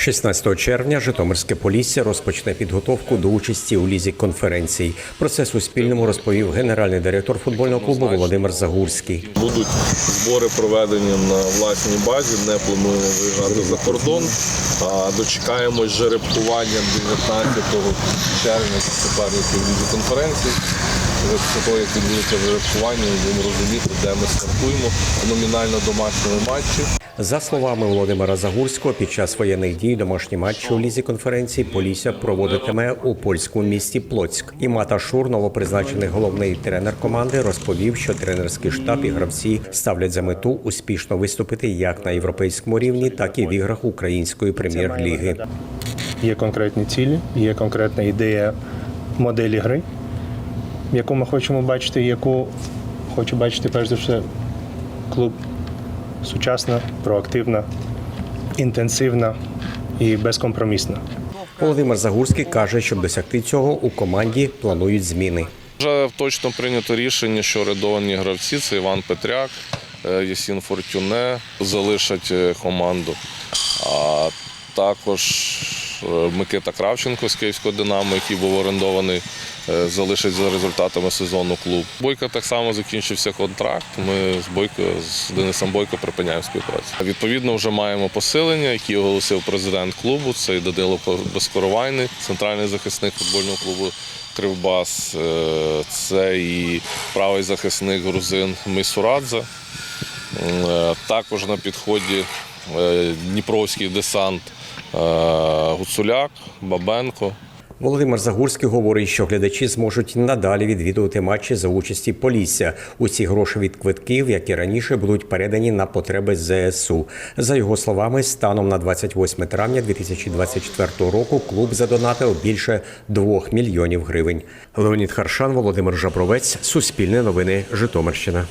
16 червня Житомирське Полісся розпочне підготовку до участі у лізі конференцій. Про це Суспільному розповів генеральний директор футбольного клубу Володимир Загурський. Будуть збори проведені на власній базі, не плануємо виїжджати за кордон. Дочекаємось жеребкування 19 червня суперників лізі конференції. Після того, як відбудеться жеребкування, ми будемо розуміти, де ми стартуємо номінально домашньому матчі. За словами Володимира Загурського, під час воєнних дій домашні матчі у лізі конференції Полісся проводитиме у польському місті Плоцьк. І Мата Шур, новопризначений головний тренер команди, розповів, що тренерський штаб і гравці ставлять за мету успішно виступити як на європейському рівні, так і в іграх української прем'єр-ліги. Є конкретні цілі, є конкретна ідея моделі гри, яку ми хочемо бачити, яку хоче бачити перш за все клуб сучасна, проактивна, інтенсивна і безкомпромісна. Володимир Загурський каже, щоб досягти цього у команді планують зміни. Вже точно прийнято рішення, що рядовані гравці це Іван Петряк, е, Єсін Фортюне залишать е, команду. А також е, Микита Кравченко з Київського Динамо, який був орендований, е, залишить за результатами сезону клуб. Бойко так само закінчився контракт. Ми з Бойко з Денисом Бойко припиняємо співпрацю. Відповідно, вже маємо посилення, які оголосив президент клубу. Це Данило Безкоровайний, центральний захисник футбольного клубу Кривбас. Е, Це і правий захисник грузин Мисурадзе. Е, Також на підході е, Дніпровський десант е, Гуцуляк, Бабенко. Володимир Загурський говорить, що глядачі зможуть надалі відвідувати матчі за участі Полісся. Усі гроші від квитків, як і раніше, будуть передані на потреби ЗСУ. За його словами, станом на 28 травня 2024 року клуб задонатив більше 2 мільйонів гривень. Леонід Харшан, Володимир Жабровець, Суспільне новини, Житомирщина.